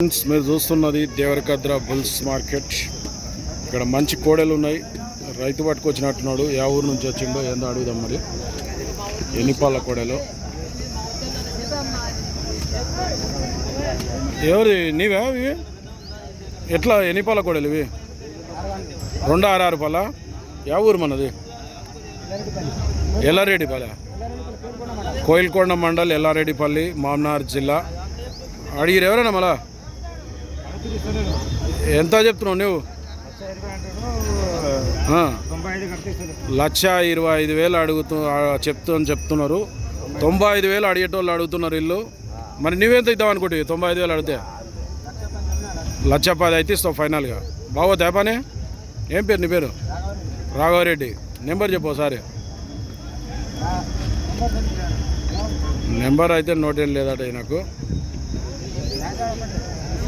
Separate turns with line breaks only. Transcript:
Friends మీరు చూస్తున్నది Devarakadra bulls market. ఇక్కడ మంచి కోడలు ఉన్నాయి. రైతు పట్టుకొచ్చినట్టున్నాడు. యా ఊరు నుంచి వచ్చిండో ఏందో అడుగుదాం మరి. ఎన్నిపాల కోడలు? ఎవరి? నీవే ఇవి ఎట్లా? ఎన్నిపాల కోడలు ఇవి? రెండు ఆరు ఆరు పాల యా ఊరు మనది? ఎల్లారెడ్డిపల్లి కోయిల్కొండ మండల్ ఎల్లారెడ్డిపల్లి మామనార్ జిల్లా. అడిగిరు ఎవరైనా మళ్ళా? ఎంత చెప్తున్నావు నువ్వు? లక్ష ఇరవై ఐదు వేలు అడుగుతూ చెప్తూ అని చెప్తున్నారు. తొంభై ఐదు వేలు అడిగేటోళ్ళు అడుగుతున్నారు ఇల్లు. మరి నువ్వెంత ఇద్దాం అనుకుంటే తొంభై ఐదు వేలు అడిగితే. లక్ష పది అయితే ఇస్తావు ఫైనల్గా. బాగోతా పని ఏం పేరు నీ పేరు? రాఘవరెడ్డి. నెంబర్ చెప్పు ఒకసారి. నెంబర్ అయితే నోట్ ఏం లేదట నాకు